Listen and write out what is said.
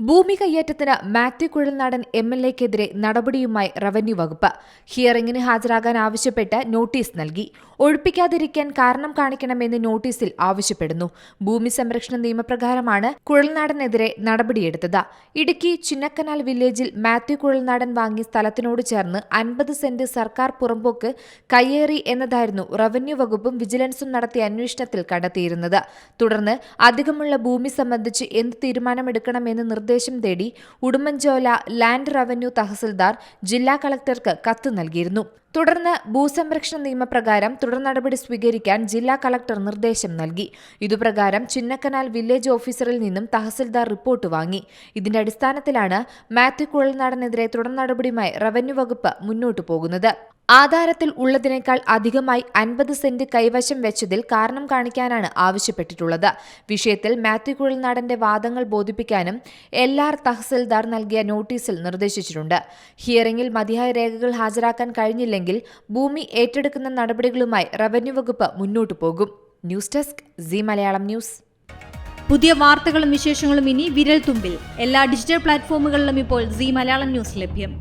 ഭൂമി കയ്യേറ്റത്തിന് Mathew Kuzhalnadan M L എക്കെതിരെ നടപടിയുമായി റവന്യൂ വകുപ്പ്. ഹിയറിംഗിന് ഹാജരാകാൻ ആവശ്യപ്പെട്ട് നോട്ടീസ് നൽകി. ഒഴിപ്പിക്കാതിരിക്കാൻ കാരണം കാണിക്കണമെന്ന് നോട്ടീസിൽ ആവശ്യപ്പെടുന്നു. ഭൂമി സംരക്ഷണ നിയമപ്രകാരമാണ് കുഴൽനാടനെതിരെ നടപടിയെടുത്തത്. ഇടുക്കി ചിന്നക്കനാൽ വില്ലേജിൽ മാത്യു കുഴൽനാടൻ വാങ്ങിയ സ്ഥലത്തിനോട് ചേർന്ന് അൻപത് സെന്റ് സർക്കാർ പുറമ്പോക്ക് കയ്യേറി എന്നതായിരുന്നു റവന്യൂ വകുപ്പും വിജിലൻസും നടത്തിയ അന്വേഷണത്തിൽ കണ്ടെത്തിയിരുന്നത്. തുടർന്ന് അധികമുള്ള ഭൂമി സംബന്ധിച്ച് എന്ത് തീരുമാനമെടുക്കണമെന്ന് നിർദ്ദേശം തേടി ഉടുമ്പൻചോല ലാൻഡ് റവന്യൂ തഹസിൽദാർ ജില്ലാ കളക്ടർക്ക് കത്ത് നൽകിയിരുന്നു. തുടർന്ന് ഭൂസംരക്ഷണ നിയമപ്രകാരം തുടർ നടപടി സ്വീകരിക്കാൻ ജില്ലാ കളക്ടർ നിർദ്ദേശം നൽകി. ഇതുപ്രകാരം ചിന്നക്കനാൽ വില്ലേജ് ഓഫീസറിൽ നിന്നും തഹസിൽദാർ റിപ്പോർട്ട് വാങ്ങി. ഇതിന്റെ അടിസ്ഥാനത്തിലാണ് മാത്യു കുഴൽനാടനെതിരെ തുടർ നടപടിയുമായി റവന്യൂ വകുപ്പ് മുന്നോട്ടു പോകുന്നത്. ആധാരത്തിൽ ഉള്ളതിനേക്കാൾ അധികമായി അൻപത് സെന്റ് കൈവശം വെച്ചതിൽ കാരണം കാണിക്കാനാണ് ആവശ്യപ്പെട്ടിട്ടുള്ളത്. വിഷയത്തിൽ മാത്യു കുഴൽനാടന്റെ വാദങ്ങൾ ബോധിപ്പിക്കാനും എൽ ആർ തഹസിൽദാർ നൽകിയ നോട്ടീസിൽ നിർദ്ദേശിച്ചിട്ടുണ്ട്. ഹിയറിംഗിൽ മതിയായ രേഖകൾ ഹാജരാക്കാൻ കഴിഞ്ഞില്ലെങ്കിൽ ഭൂമി ഏറ്റെടുക്കുന്ന നടപടികളുമായി റവന്യൂ വകുപ്പ് മുന്നോട്ടു പോകും. News desk C Malayalam news. പുതിയ വാർത്തകളും വിശേഷങ്ങളും ഇനി വിരൽ തുമ്പിൽ എല്ലാ ഡിജിറ്റൽ പ്ലാറ്റ്ഫോമുകളിലും ഇപ്പോൾ സി മലയാളം ന്യൂസ് ലഭ്യം.